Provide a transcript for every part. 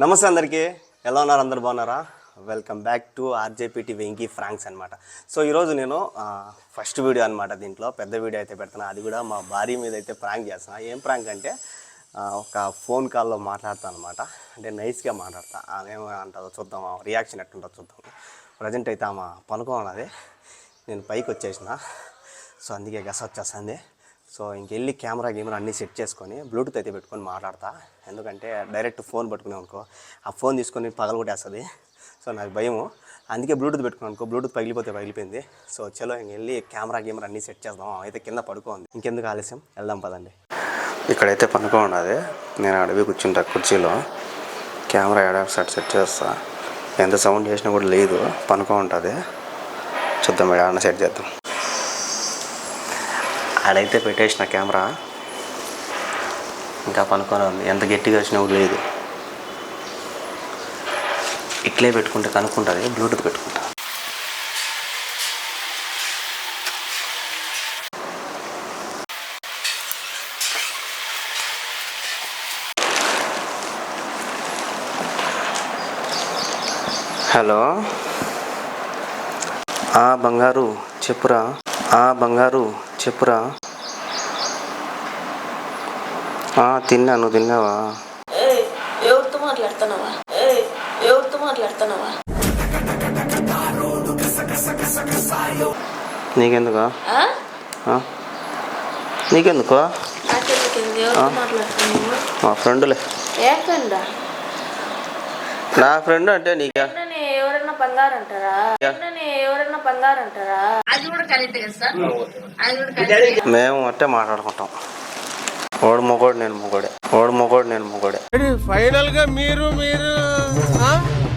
నమస్తే అందరికీ. ఎలా ఉన్నారు? అందరు బాగున్నారా? Welcome back to RJPT Venky pranks అనమాట సో ఈరోజు నేను ఫస్ట్ వీడియో అనమాట దీంట్లో. పెద్ద వీడియో అయితే పెడుతున్నా అది కూడా మా భార్య మీద అయితే ప్రాంక్ చేస్తున్నా. ఏం ప్రాంక్ అంటే ఒక ఫోన్ కాల్లో మాట్లాడతాను అనమాట అంటే నైస్గా మాట్లాడతా. ఆమె ఏమంటుందో చూద్దాం రియాక్షన్ ఎట్టుంటుందో చూద్దాం. ప్రజెంట్ అయితే ఆమె పనుకోన్నది నేను పైకి వచ్చేసిన. సో అందుకే గస వచ్చేస్తుంది. సో ఇంకెళ్ళి కెమెరా గేమెరా అన్నీ సెట్ చేసుకొని బ్లూటూత్ అయితే పెట్టుకొని మాట్లాడతా. ఎందుకంటే డైరెక్ట్ ఫోన్ పట్టుకునే అనుకో ఆ ఫోన్ తీసుకొని పగలగొట్టేస్తుంది సో నాకు భయము. అందుకే బ్లూటూత్ పెట్టుకున్నాను అనుకో బ్లూటూత్ పగిలిపోతే పగిలిపోయింది. సో చలో ఇంకెళ్ళి కెమెరా గిమెరా అన్నీ సెట్ చేద్దాం. అయితే కింద పడుకోండి. ఇంకెందుకు ఆలస్యం? వెళ్దాం పదండి. ఇక్కడైతే పనుకో ఉన్నది. నేను అడవి కూర్చుంటా కుర్చీలో. కెమెరా ఎడ సెట్ సెట్ చేస్తా. ఎంత సౌండ్ చేసినా కూడా లేదు. పనుకో ఉంటుంది. చూద్దాం ఏడన్నా సెట్ చేద్దాం. ఆడైతే పెట్టేసిన కెమెరా. ఇంకా పనుకొని ఉంది. ఎంత గట్టిగా వచ్చినా లేదు. ఇట్లే పెట్టుకుంటే కనుక్కుంటుంది బ్లూటూత్ పెట్టుకుంటా. హలో. ఆ బంగారు చెప్పురా. ఆ బంగారు చెప్పురా. ఆ, తిన్నా నువ్వు తిన్నావా? ఎవరితో మాట్లాడుతున్నావా? ఎవరితో మాట్లాడుతున్నావా? నీకెందుకా? మా ఫ్రెండ్లే. నా ఫ్రెండ్ అంటే నీకే? ఎవరన్నా బంగారు అంటారా ఎవరన్నా బంగారు అంటారా అది కూడా కరెక్ట్ కదా సార్. అది కూడా కరెక్ట్ మేము అట్టే మాట్లాడుకుంటాం. ఓడు మొగోడు నేను మొగోడే. ఓడు మొగోడు నేను మొగోడే. ఫైనల్గా మీరు మీరు ఆ?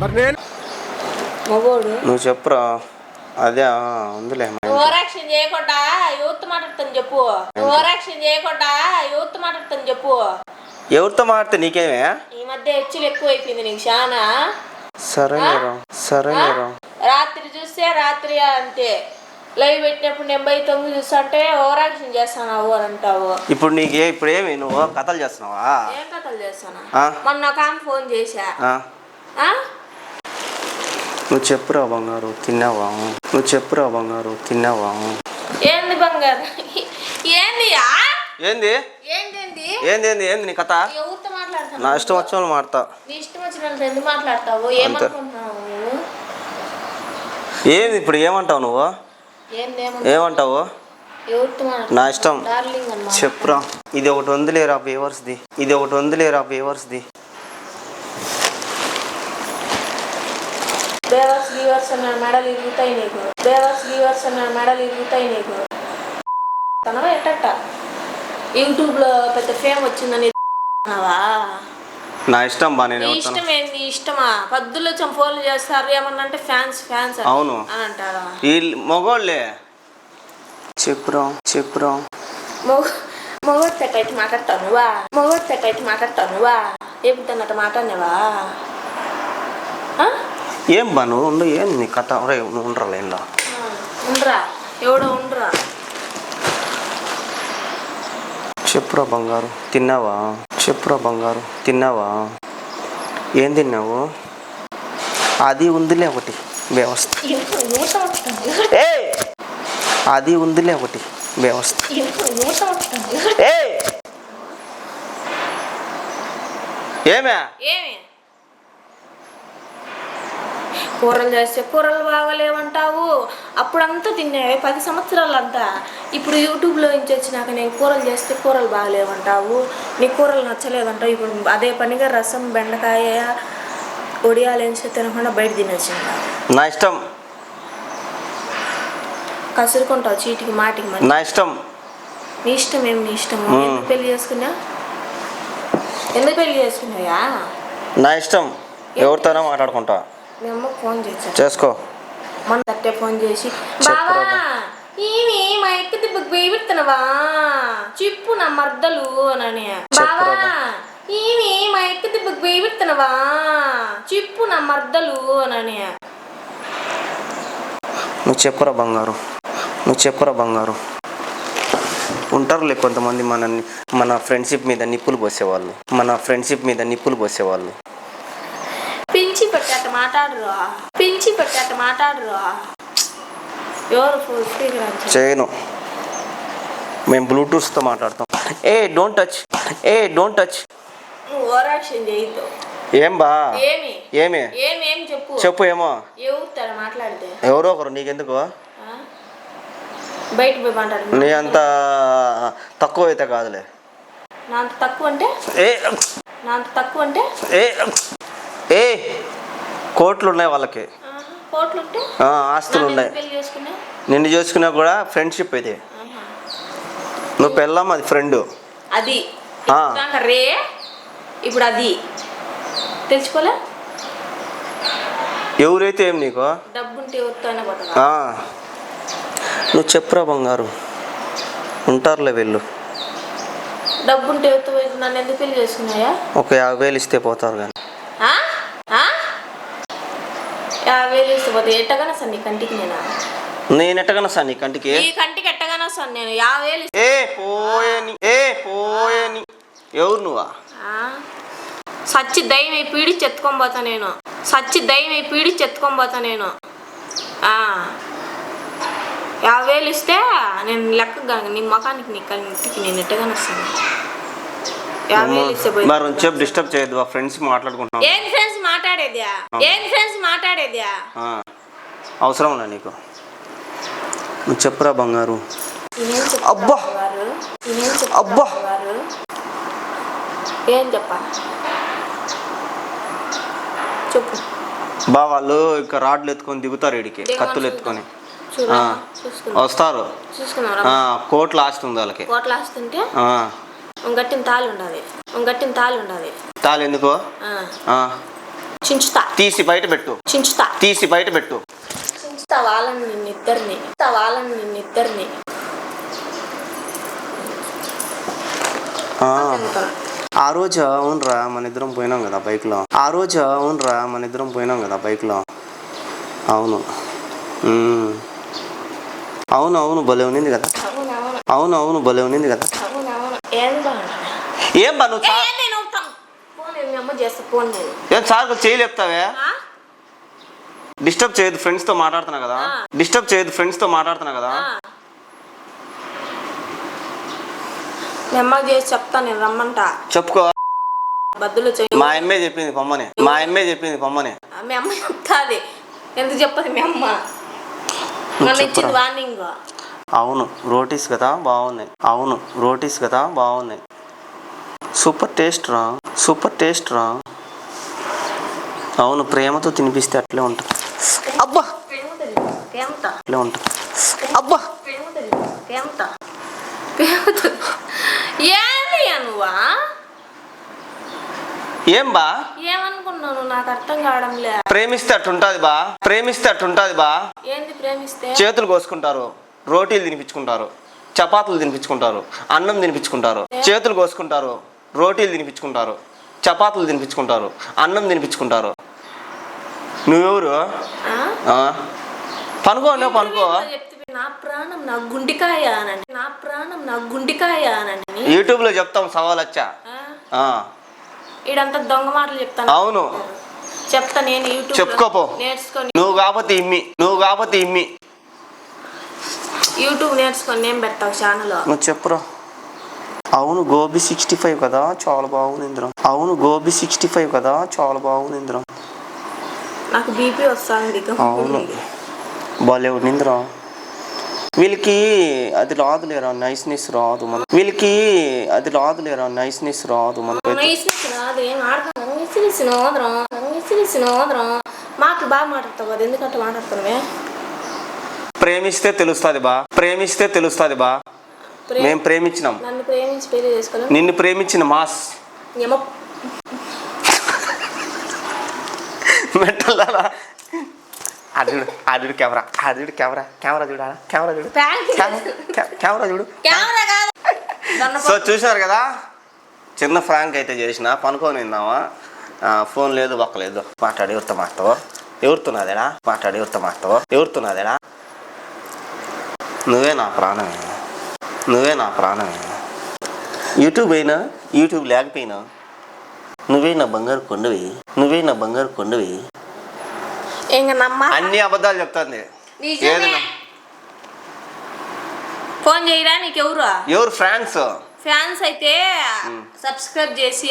మరి నేను? మగోడు. నువ్వు చెప్పురా. అదే ఉందిలే. ఓవరాక్షన్ చేయకుండా యూత్ మాట్లాడుతాను చెప్పు. ఓవరాక్షన్ చేయకుండా యూత్ మాట్లాడుతాను చెప్పు. ఎవరితో మాడితే నీకేమే? ఈ మధ్య హెచ్చులు ఎక్కువ అయిపోయింది నీకు చాలా సరే రాత్రి చూస్తే రాత్రి అంతే. లైవ్ పెట్టినప్పుడు నేను బయట తొంగి చూస్తుంటే ఓవరాక్షన్ చేస్తాను అంటావు ఇప్పుడు నీకే ఇప్పుడు ఏమి? నువ్వు కథలు చేస్తున్నావా? ఏం కథలు చేస్తాను? ఆ? మొన్న ఒక ఆమె ఫోన్ చేశా. ఆ? ఆ? నువ్వు చెప్పురా బంగారు తిన్నావా? నువ్వు చెప్పురా బంగారు తిన్నావా? ఏంది బంగారు? ఏంది ఆ? ఏంది? ఏంది ఏంది? ఏంది నీ కథ? ఎవరితో నా ఇష్టం వచ్చిన వాళ్ళు మాడతా నీ ఇష్టం వచ్చినంత ఎందుకు మాట్లాడతావు? ఏమనుకుంటున్నావు నువ్వు? ఏంది ఇప్పుడు ఏమంటావు నువ్వు? ఏమంటావు? ఎవరితో నా ఇష్టం. డార్లింగ్ అన్నమాట చెప్పురా. ఇది ఒకటి ఉందిలేరా వ్యూవర్స్ది? ఇది ఒకటి ఉందిలేరా వ్యూవర్స్ది? బేవర్స్ గీవర్స్ అన్న మెడలు ఇరుగుతాయి నీకు. బేవర్స్ గీవర్స్ అన్న మెడలు ఇరుగుతాయి నీకు. తనవా ఎట్టట యూట్యూబ్లో పెద్ద ఫేమ్ వచ్చిందని? నా ఇష్టం బా నేను నీ ఎవరితోనూ- ఇష్టం ఏంది? ఇష్టమా? పద్దులు చంపోలు చేస్తారు ఏమన్నా అంటే ఫ్యాన్స్ ఫ్యాన్స్ అవును. అని అంటారా ఈ మగోళ్ళే. చెప్పురా చెప్పురా మొగ మొగొడితే కట్టి మాట్లాడతావు నువ్వా మొగొడితే కట్టి మాట్లాడతావు నువ్వా ఏపుతున్నట్టు మాట్లాడినవా? ఏం బా నువ్వు ఉండు ఏం నీ కథ? రే నువ్వు ఉండరా లైన్లో. ఉండరా. ఎవడో ఉండరా. చెప్పురా బంగారు. తిన్నావా? చెప్పురా బంగారు. తిన్నావా? ఏం తిన్నావు? అది ఉందిలే ఒకటి వ్యవస్థ. ఏ అది ఉందిలే ఒకటి వ్యవస్థ. ఏమే? కూరలు చేస్తే కూరలు బాగలేవంటావు అప్పుడంతా తినేవి పది సంవత్సరాలంతా. ఇప్పుడు యూట్యూబ్లో నుంచి వచ్చినాక నేను కూరలు చేస్తే కూరలు బాగలేవంటావు నీ కూరలు నచ్చలేదంటావు. ఇప్పుడు అదే పనిగా రసం బెండకాయ ఒడియాలు వేసి తినకుండా బయట తినొచ్చింది నా ఇష్టం. కసురుకుంటావు చీటికి మాటికి మరి. నా ఇష్టం. నీ ఇష్టం ఏం నీ ఇష్టం? ఎందుకు పెళ్ళి చేసుకున్నా? ఎందుకు పెళ్ళి చేసుకున్నావా? నా ఇష్టం. ఎవరితోనో మాట్లాడుకుంటా. మీ అమ్మకు ఫోన్ చేశాను చేసుకో. మన తట్టే ఫోన్ చేసి బావా. ఈమె మా ఎక్క దెబ్బకి బేబెడుతున్నావా చిప్పు నా మర్దలు అని బావా. ఈమె మా ఎక్క దెబ్బకి బేబెడుతున్నావా చిప్పు నా మర్దలు అని నువ్వు చెప్పురా బంగారు. నువ్వు చెప్పురా బంగారు. ఉంటారులే కొంతమంది మన మన ఫ్రెండ్షిప్ మీద నిప్పులు పోసేవాళ్ళు. మన ఫ్రెండ్షిప్ మీద నిప్పులు పోసేవాళ్ళు. పించి పెట్టేట మాట్లాడరు. పించి పెట్టేట మాట్లాడరు. ఎవరు ఫుల్ స్పీకర్ చేయను. మేము బ్లూటూత్తో మాట్లాడతాం. ఏ డోంట్ టచ్ ఏ డోంట్ టచ్ నువ్వు ఓరాక్షన్ చేయొద్దు. ఏం బా ఏమి? ఏమి ఏమి చెప్పు. చెప్పు ఏమో. ఎవరు మాట్లాడితే? ఎవరో ఒకరు నీకెందుకు? బయట పోయి మాట్లాడు. నీ అంత తక్కువ అయితే కాదులే. నా అంత తక్కువ అంటే? ఏ. నా అంత తక్కువ అంటే? ఏ. కోట్లు ఉన్నాయి వాళ్ళకి ఆస్తులు ఉన్నాయి నిన్ను చేసుకున్నా కూడా ఫ్రెండ్షిప్ ఇది. నువ్వు పెళ్ళాం అది ఫ్రెండ్. అది. రే ఇప్పుడు అది. తెలిసిపోలే ఎవరైతే ఏం నీకు? నువ్వు చెప్పురా బంగారు. ఉంటారులే వీళ్ళు. డబ్బు ఉంటే ఎవరితో పోయి నన్ను ఎందుకు పెళ్ళి చేసుకున్నాయా? ఒక యాభై వేలు ఇస్తే పోతారు కానీ ఆ? ఆ? యాభై వేలు ఇస్తే పోతే ఎట్టగానే సార్ నీ కంటికి నేను? నేను సార్ నీ కంటికి? కంటికి ఎట్టగానే సార్ నేను యాభై వేలు ఇస్తే ఏ పోయేని ఏ పోయేని. ఎవరు నువ్వా? ఆ? సచ్చి దయ్యం అయి పీడిచి ఎత్తుకొని పోతా నేను. సచ్చి దయ్యం అయి పీడిచి ఎత్తుకొని పోతా నేను. ఆ. యాభై వేలు ఇస్తే నేను లెక్క నీ ముఖానికి నీ కంటికి నేను ఎట్టగానే వస్తాను. యాభై వేలు ఇస్తే పోయి మరి చెప్పు డిస్టర్బ్ చేయొద్దు ఫ్రెండ్స్ ఫ్రెండ్స్ మాట్లాడేదా ఏం ఫ్రెండ్స్ మాట్లాడేదా అవసరంలే నీకు. నువ్వు చెప్పురా బంగారు. అబ్బా! అబ్బా! ఏం చెప్పా చెప్పు. బా వాళ్ళు ఇంకా రాడ్లు ఎత్తుకొని దిగుతారు ఇడికి కత్తులు. ఎత్తుకొని. వస్తారు. కోట్లు ఆస్తుంది వాళ్ళకి. కోట్ల ఆస్తుంటే గట్టిన తాళి ఉండాలి. గట్టిన తాళి ఉండాలి. తాళి ఎందుకు? చించుతా. తీసి బయట పెట్టు. చించుతా. తీసి బయట పెట్టు. చించుతా వాళ్ళని నిన్నిద్దరిని. వాళ్ళని నిన్నిద్దరిని. ఆ, రోజు అవునరా మన ఇద్దరం పోయినాం కదా బైక్లో. ఆ రోజు అవునరా మన ఇద్దరం పోయినాం కదా బైక్లో. అవును. అవును అవును భలే ఉన్నింది కదా. అవును అవును. భలే ఉన్నింది కదా. ఏం బా నువ్వు ఏ, సార్ చేయలేపుతావే? డిస్టర్బ్ చేయదు ఫ్రెండ్స్తో మాట్లాడుతున్నా కదా. డిస్టర్బ్ చేయదు ఫ్రెండ్స్తో మాట్లాడుతున్నా కదా. చేసి చెప్తా నేను రమ్మంట. చెప్పుకో. బద్దులు మా అమ్మే చెప్పింది పొమ్మని. మా అమ్మే చెప్పింది పొమ్మని. మీ అమ్మ చెప్తాది. ఎందుకు చెప్పదు మీ అమ్మ? నన్ను ఇచ్చింది వార్నింగ్ అవును రోటీస్ కదా బాగున్నాయి. అవును రోటీస్ కదా బాగున్నాయి. సూపర్ టేస్ట్ రా సూపర్ టేస్ట్ రా. అవును ప్రేమతో తినిపిస్తే అట్లే ఉంటుంది. అబ్బా! అట్లే ఉంటుంది. అబ్బా! ఏం బా? ఏమనుకున్నాను? నాకు అర్థం కావడంలే ప్రేమిస్తే అట్టుంటది బా ప్రేమిస్తే అట్టుంటది బా. ఏంది ప్రేమిస్తే? చేతులు కోసుకుంటారు రోటీలు తినిపించుకుంటారు చపాతీలు తినిపించుకుంటారు అన్నం తినిపించుకుంటారు చేతులు కోసుకుంటారు రోటీలు తినిపించుకుంటారు చపాతీలు తినిపించుకుంటారు అన్నం తినిపించుకుంటారు. నువ్వెవరు? పనుకో అన్నా పనుకో. చెప్తే నా ప్రాణం నా గుండికాయ అనండి నా ప్రాణం నా గుండికాయ అనండి యూట్యూబ్లో చెప్తాం? ఆ, ఈడంతా దొంగ మాటలు చెప్తాను. అవును. చెప్తా నేను యూట్యూబ్ చెప్పుకోపో. నేర్చుకొని. నువ్వు కాకపోతే ఇమ్మి నువ్వు కాకపోతే ఇమ్మి. యూట్యూబ్ నేర్చుకొని నేను పెడతావు ఛానల్ నువ్వు చెప్పురా. అవును గోబీ సిక్స్టీ ఫైవ్ కదా? చాలా బాగుంది ఇంద్రం. అవును గోబీ సిక్స్టీ ఫైవ్ కదా? చాలా బాగుంది ఇంద్రం. నాకు బీపీ వస్తుంది అవును. భలే ఉన్నిందిరా వీళ్ళకి అది రాదులేరా నైస్నెస్ రాదు మన వీళ్ళకి అది రాదులేరా నైస్నెస్ రాదు బాగా మాట్లాడతావు ఎందుకంటే మాట్లాడుతున్నావే? ప్రేమిస్తే తెలుస్తుంది బా. ప్రేమిస్తే తెలుస్తుంది బా. మేము ప్రేమించినాం. నన్ను ప్రేమించి పెళ్ళి చేసుకోలేం నిన్ను ప్రేమించిన మాస్. ఏమో మెట్టలారా అదుడు అదుడు కెమెరా అదుడు కెమెరా కెమెరా చూడా కెమెరా చూడు. కెమెరా చూడు. కెమెరా కాదు. దొన్న సో చూసారు కదా? చిన్న ఫ్రాంక్ అయితే చేసిన పనుకొని విందామా ఫోన్ లేదు ఒక్క లేదు. మాట్లాడి ఎవరితో మాట్లాడతావు? ఎవరుతున్నదేడా మాట్లాడి ఎవరితో మాట్లాడతావు? ఎవరుతున్నదేడా నువ్వే నా ప్రాణమే. నువ్వే నా ప్రాణమే. యూట్యూబ్ అయినా యూట్యూబ్ లేకపోయినా నువ్వే నా బంగారు కొండవి నువ్వే నా బంగారు కొండవి. ఇంక నమ్మ? అన్ని అబద్ధాలు చెప్తుంది. నిజమే. ఫోన్ చేయరా నీకెవరు? ఎవరు ఫ్రాన్స్? ఫ్యాన్స్ అయితే సబ్స్క్రైబ్ చేసి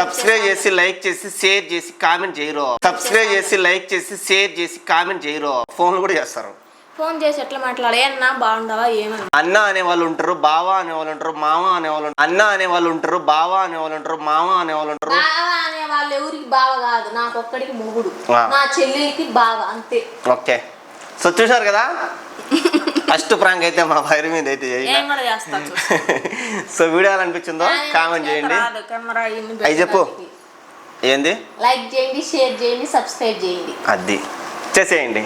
సబ్స్క్రైబ్ చేసి లైక్ చేసి షేర్ చేసి కామెంట్ చేయరు. సబ్స్క్రైబ్ చేసి లైక్ చేసి షేర్ చేసి కామెంట్ చేయరు. ఫోన్లు కూడా చేస్తారు. ఫోన్ చేసి ఎట్లా మాట్లాడే అన్నా బాగుండవా? ఏమన్నా? అన్న అనే వాళ్ళు ఉంటారు బావ అనే వాళ్ళు ఉంటారు మామ అనే వాళ్ళు ఉంటారు అన్న అనే వాళ్ళు ఉంటారు బావ అనే వాళ్ళు ఉంటారు మామ అనే వాళ్ళు ఉంటారు. బావ అనే వాళ్ళు ఎవరికి బావ కాదు నాకు ఒక్కడికి మొగుడు. ఆ. నా చెల్లెలికి బావ అంతే. ఓకే. సో చూశారు కదా? ఫస్ట్ ప్రాంక్ అయితే మా వైర్ మీద అయితే ఏం చేయండి కూడా చేస్తా చూడు. సో వీడియో ఎలా అనిపించిందో కామెంట్ చేయండి. రాదు, కెమెరా ఇన్ని అవి చెప్పు. పెట్టడానికి. ఏంది? లైక్ చేయండి షేర్ చేయండి సబ్స్క్రైబ్ చేయండి. అది. చేసేయండి.